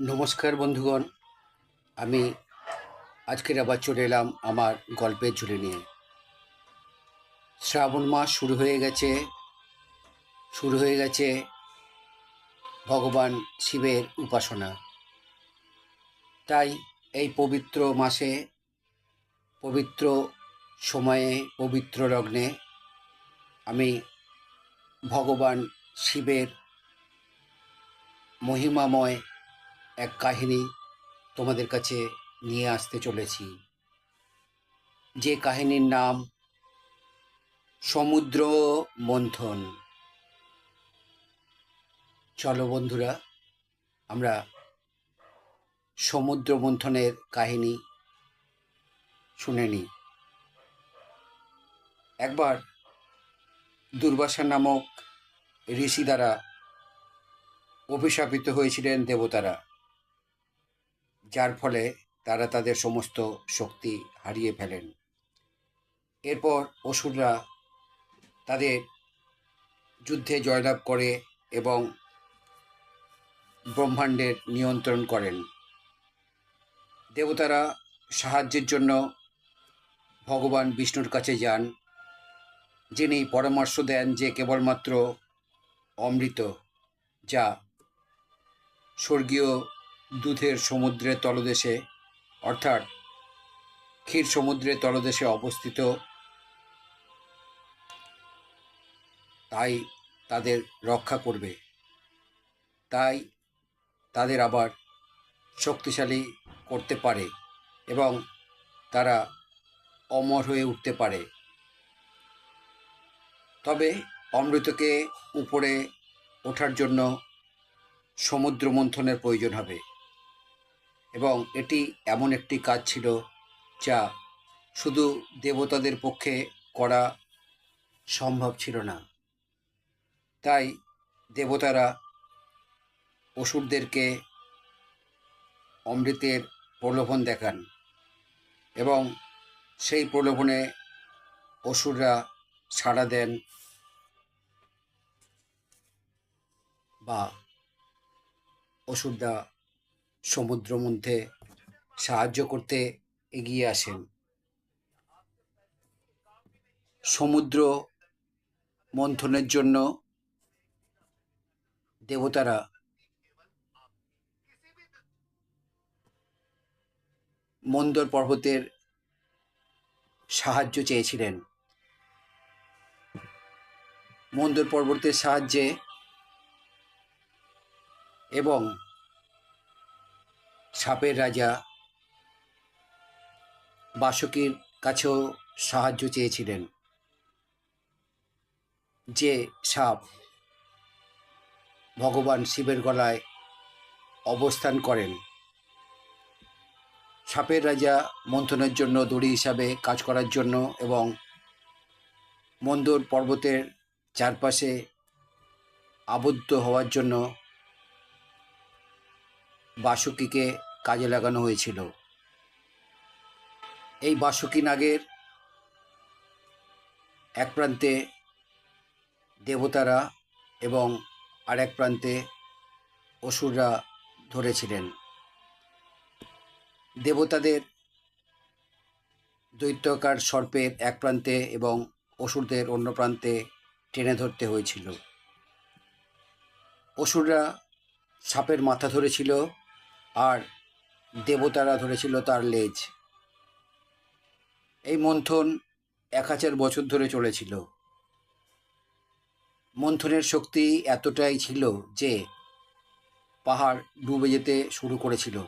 নমস্কার বন্ধুগণ। আমি আজকের আবার চলে এলাম আমার গল্পের ঝুলি নিয়ে। শ্রাবণ মাস শুরু হয়ে গেছে, শুরু হয়ে গেছে ভগবান শিবের উপাসনা। তাই এই পবিত্র মাসে, পবিত্র সময়ে, পবিত্র লগ্নে আমি ভগবান শিবের মহিমাময় এক কাহিনী তোমাদের কাছে নিয়ে আসতে চলেছি। যে কাহিনীর নাম সমুদ্র মন্থন। চলো বন্ধুরা, আমরা সমুদ্র মন্থনের কাহিনী শুনে নিই একবার দুর্বাসা নামক ঋষি দ্বারা অভিশাপিত হয়েছিলেন দেবতারা। যার ফলে তারা তাদের সমস্ত শক্তি হারিয়ে ফেলেন। এরপর অসুররা তাদের যুদ্ধে জয়লাভ করে এবং ব্রহ্মাণ্ডের নিয়ন্ত্রণ করেন। দেবতারা সাহায্যের জন্য ভগবান বিষ্ণুর কাছে যান, যিনি পরামর্শ দেন যে কেবলমাত্র অমৃত, যা স্বর্গীয় দুধের সমুদ্রের তলদেশে, অর্থাৎ ক্ষীর সমুদ্রের তলদেশে অবস্থিত। তাই তাদের রক্ষা করবে। তাই তাদের আবার শক্তিশালী করতে পারে এবং তারা অমর হয়ে উঠতে পারে। তবে অমৃতকে উপরে ওঠার জন্য সমুদ্র মন্থনের প্রয়োজন হবে। এবং এটি এমন একটি কাজ ছিল যা শুধু দেবতাদের পক্ষে করা সম্ভব ছিল না। তাই দেবতারা অসুরদেরকে অমৃতের প্রলোভন দেখান এবং সেই প্রলোভনে অসুররা সাড়া দেন বা অসুররা সমুদ্র মধ্যে সাহায্য করতে এগিয়ে আসেন। সমুদ্র মন্থনের জন্য দেবতারা মন্দর পর্বতের সাহায্য চেয়েছিলেন। মন্দর পর্বতের সাহায্যে এবং সাপের রাজা বাসুকীর কাছেও সাহায্য চেয়েছিলেন যে সাপ ভগবান শিবের গলায় অবস্থান করেন। সাপের রাজা মন্থনের জন্য দড়ি হিসাবে কাজ করার জন্য এবং মন্দর পর্বতের চারপাশে আবদ্ধ হওয়ার জন্য বাসুকিকে কাজে লাগানো হয়েছিল। এই বাসুকি নাগের এক প্রান্তে দেবতারা এবং আরেক প্রান্তে অসুররা ধরেছিলেন। দেবতাদের দৈত্যকার সর্পের এক প্রান্তে এবং অসুরদের অন্য প্রান্তে টেনে ধরতে হয়েছিল। অসুররা সাপের মাথা ধরেছিল আর দেবতারা ধরেছিল তার লেজ। এই মন্থন এক হাজার বছর ধরে চলেছিল। মন্থনের শক্তি এতটাই ছিল যে পাহাড় ডুবে যেতে শুরু করেছিল।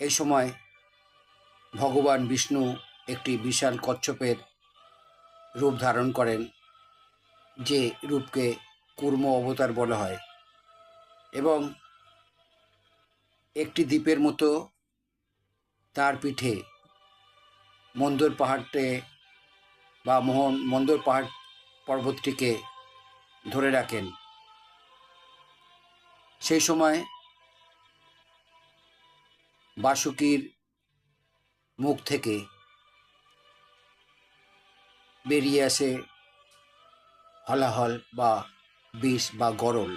এই সময় ভগবান বিষ্ণু একটি বিশাল কচ্ছপের রূপ ধারণ করেন, যে রূপকে কুর্ম অবতার বলা হয়। এবং একটি দ্বীপের মতো তার পিঠে মন্দর পাহাড়টে বা মোহন মন্দর পাহাড় পর্বতটিকে ধরে রাখেন। সেই সময় বাসুকির মুখ থেকে বেরিয়ে আসে হলাহল বা বিষ বা গরল,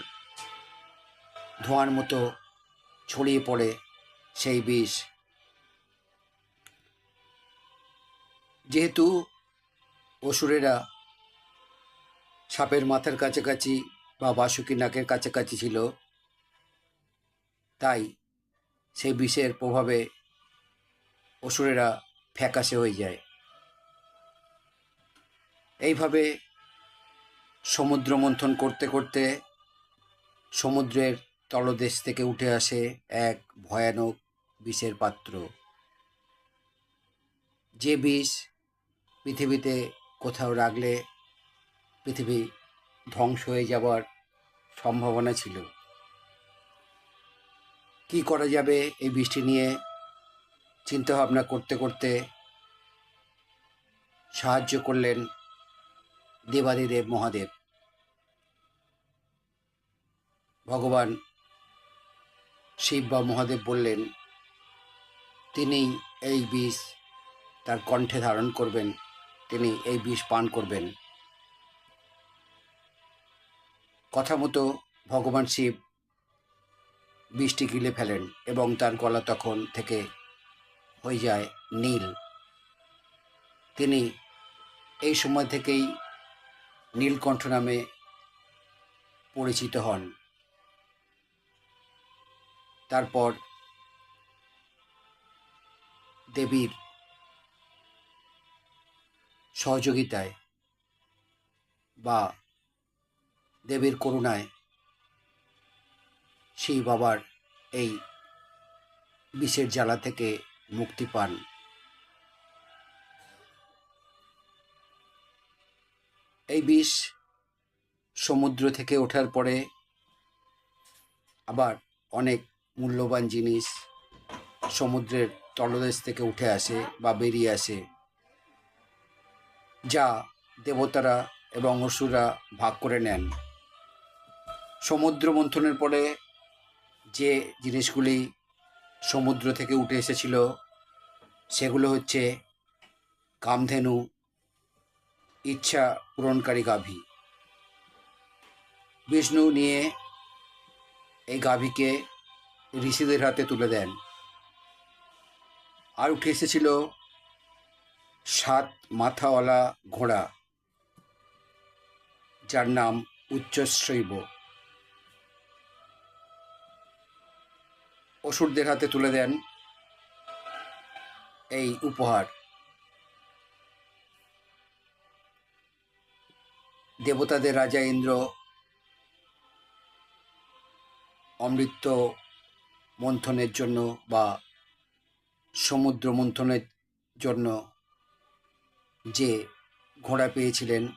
ধোঁয়ার মতো ছড়িয়ে পড়ে সেই বিষ। যেহেতু অসুরেরা সাপের মাথার কাছাকাছি বা বাসুকি নাকের কাছাকাছি ছিল, তাই সেই বিষের প্রভাবে অসুরেরা ফ্যাকাশে হয়ে যায়। এইভাবে সমুদ্র মন্থন করতে করতে সমুদ্রের তলদেশ থেকে উঠে আসে এক ভয়ানক বিষের পাত্র। যে বিষ পৃথিবীতে কোথাও রাখলে পৃথিবী ধ্বংস হয়ে যাবার সম্ভাবনা ছিল। কি করা যাবে এই বৃষ্টি নিয়ে চিন্তাভাবনা করতে করতে সাহায্য করলেন দেবাদিদেব মহাদেব। ভগবান শিব বা মহাদেব বললেন তিনি এই বিষ তার কণ্ঠে ধারণ করবেন, তিনি এই বিষ পান করবেন। কথা মতো ভগবান শিব বিষটি গিলে ফেলেন এবং তার গলা তখন থেকে হয়ে যায় নীল। তিনি এই সময় থেকেই নীলকণ্ঠ নামে পরিচিত হন। তারপর দেবীর সহযোগিতায় বা দেবীর করুণায় সেই বাবার এই বিষের জ্বালা থেকে মুক্তি পান। এই বিষ সমুদ্র থেকে ওঠার পরে আবার অনেক মূল্যবান জিনিস সমুদ্রের তলদেশ থেকে উঠে আসে বা বেরিয়ে আসে, যা দেবতারা এবং অসুররা ভাগ করে নেন। সমুদ্র মন্থনের পরে যে জিনিসগুলি সমুদ্র থেকে উঠে এসেছিল, সেগুলো হচ্ছে কামধেনু, ইচ্ছা পূরণকারী গাভী। বিষ্ণু নিয়ে এই গাভীকে ঋষিদের হাতে তুলে দেন। আর উঠে এসেছিল সাত মাথাওয়ালা ঘোড়া, যার নাম উচ্চশৈব অসুরদের হাতে তুলে দেন এই উপহার। দেবতাদের রাজা ইন্দ্র অমৃত মন্থনের জন্য বা সমুদ্র মন্থনের জন্য যে ঘোড়া পেয়েছিলেন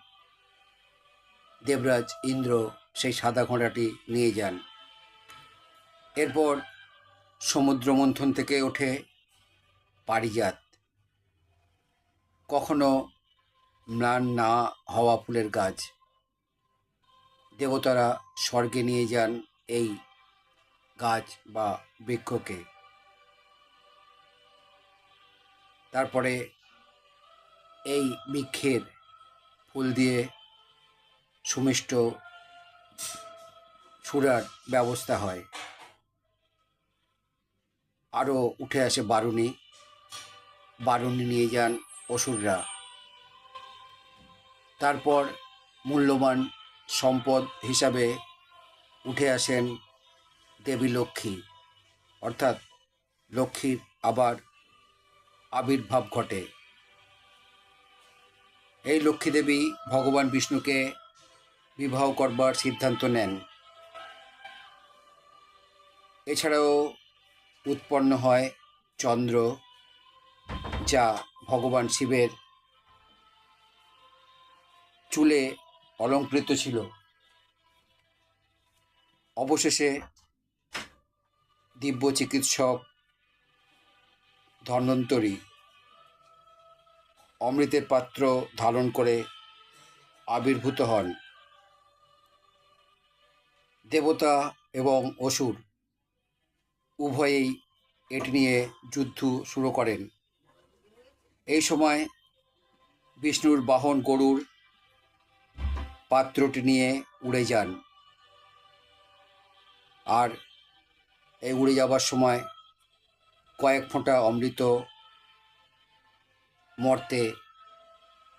দেবরাজ ইন্দ্র, সেই সাদা ঘোড়াটি নিয়ে যান। এরপর সমুদ্র মন্থন থেকে ওঠে পারিজাত। কখনো ম্লান না হওয়া ফুলের গাছ। দেবতারা স্বর্গে নিয়ে যান এই গাছ বা বৃক্ষকে। তারপরে এই বৃক্ষের ফুল দিয়ে সুমিষ্ট সুরার ব্যবস্থা হয়। আরও উঠে আসে বারুণী। বারুণী নিয়ে যান অসুররা। তারপর মূল্যবান সম্পদ হিসাবে উঠে আসেন দেবী লক্ষ্মী। অর্থাৎ লক্ষ্মীর আবার আবির্ভাব ঘটে। এই লক্ষ্মী দেবী ভগবান বিষ্ণুকে বিবাহ করবার সিদ্ধান্ত নেন। এছাড়াও উৎপন্ন হয় চন্দ্র, যা ভগবান শিবের চুলে অলঙ্কৃত ছিল। অবশেষে দিব্য চিকিৎসক ধন্বন্তরী অমৃতের পাত্র ধারণ করে আবির্ভূত হন। দেবতা এবং অসুর উভয়েই এটি নিয়ে যুদ্ধ শুরু করেন। এই সময় বিষ্ণুর বাহন গরুর পাত্রটি নিয়ে উড়ে যান। আর এই উড়ে যাবার সময় কয়েক ফোঁটা অমৃত মর্তে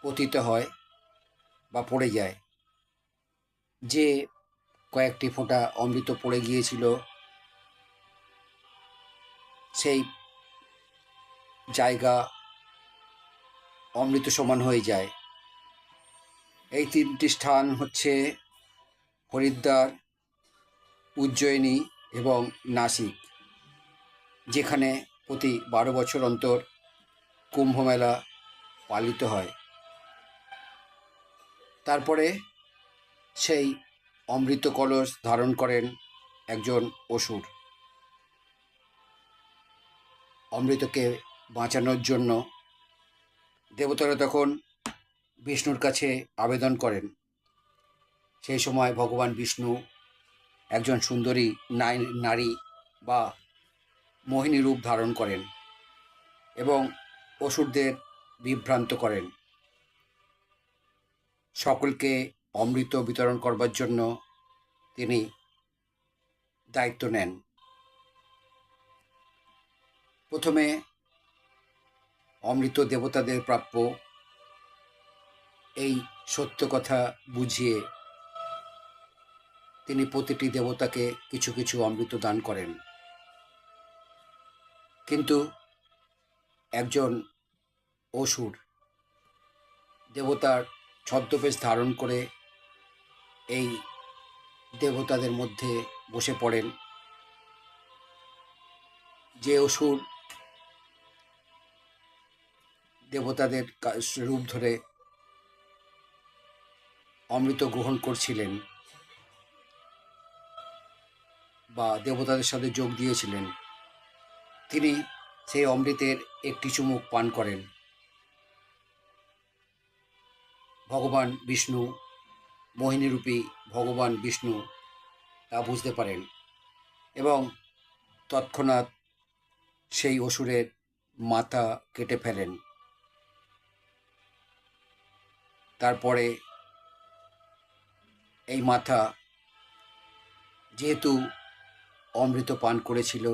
পতিত হয় বা পড়ে যায়। যে কয়েকটি ফোঁটা অমৃত পড়ে গিয়েছিল, সেই জায়গা অমৃত সমান হয়ে যায়। এই তিনটি স্থান হচ্ছে হরিদ্বার, উজ্জয়িনী এবং নাসিক, যেখানে প্রতি বারো বছর অন্তর কুম্ভমেলা পালিত হয়। তারপরে সেই অমৃত কলস ধারণ করেন একজন অসুর। অমৃতকে বাঁচানোর জন্য দেবতারা তখন বিষ্ণুর কাছে আবেদন করেন। সেই সময় ভগবান বিষ্ণু একজন সুন্দরী নারী বা মোহিনী রূপ ধারণ করেন এবং অসুরদের বিভ্রান্ত করেন। সকলকে অমৃত বিতরণ করবার জন্য তিনি দায়িত্ব নেন। প্রথমে অমৃত দেবতাদের প্রাপ্য এই সত্য কথা বুঝিয়ে তিনি প্রতিটি দেবতাকে কিছু কিছু অমৃত দান করেন। কিন্তু একজন অসুর দেবতার ছদ্মবেশ ধারণ করে এই দেবতাদের মধ্যে বসে পড়েন। যে অসুর দেবতাদের রূপ ধরে অমৃত গ্রহণ করছিলেন বা দেবতাদের সাথে যোগ দিয়েছিলেন। তিনি সেই অমৃতের একটি চুমুক পান করেন। ভগবান বিষ্ণু, মোহিনীরূপী ভগবান বিষ্ণু তা বুঝতে পারেন এবং তৎক্ষণাৎ সেই অসুরের মাথা কেটে ফেলেন। তারপরে এই মাথা যেহেতু অমৃত পান করেছিল।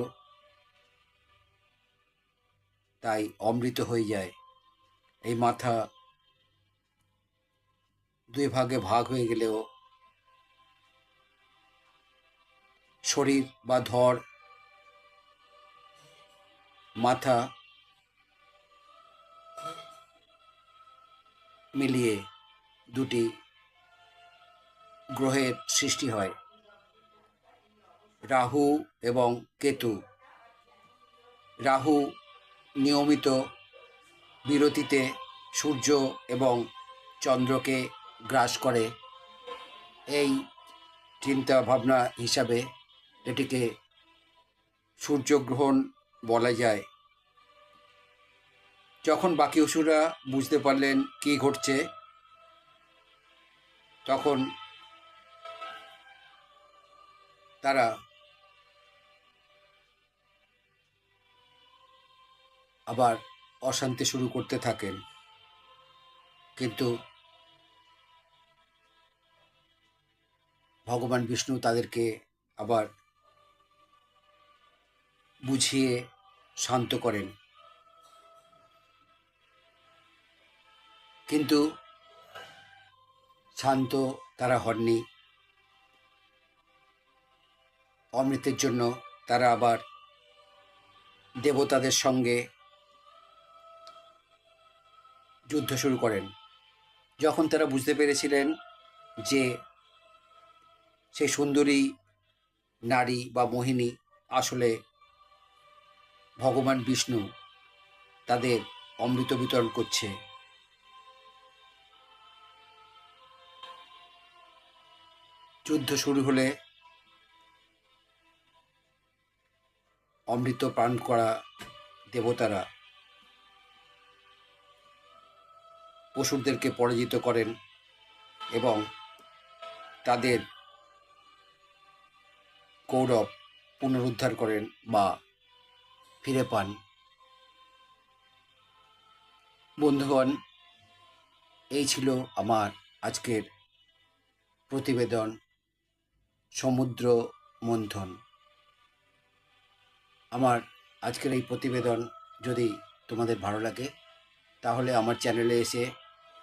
তাই অমৃত হয়ে যায়। এই মাথা দুই ভাগে ভাগ হয়ে গেলেও শরীর বা ধর মাথা মিলিয়ে দুটি গ্রহের সৃষ্টি হয়। রাহু এবং কেতু। রাহু নিয়মিত বিরতিতে সূর্য এবং চন্দ্রকে গ্রাস করে। এই চিন্তা ভাবনা হিসাবে এটিকে সূর্যগ্রহণ বলা যায়। যখন বাকি অসুররা বুঝতে পারলেন কি ঘটছে, তখন তারা আবার অশান্তি শুরু করতে থাকেন। কিন্তু ভগবান বিষ্ণু তাদেরকে আবার বুঝিয়ে শান্ত করেন। কিন্তু শান্ত তারা হননি। অমৃতের জন্য তারা আবার দেবতাদের সঙ্গে যুদ্ধ শুরু করেন। যখন তারা বুঝতে পেরেছিলেন যে সেই সুন্দরী নারী বা মোহিনী আসলে ভগবান বিষ্ণু, তাদের অমৃত বিতরণ করছে। যুদ্ধ শুরু হলে অমৃত পান করা দেবতারা অসুরদেরকে পরাজিত করেন এবং তাদের কৌরব পুনরুদ্ধার করেন বা ফিরে পান। বন্ধুগণ, এই ছিল আমার আজকের প্রতিবেদন সমুদ্র মন্থন। আমার আজকের এই প্রতিবেদন যদি তোমাদের ভালো লাগে, তাহলে আমার চ্যানেলে এসে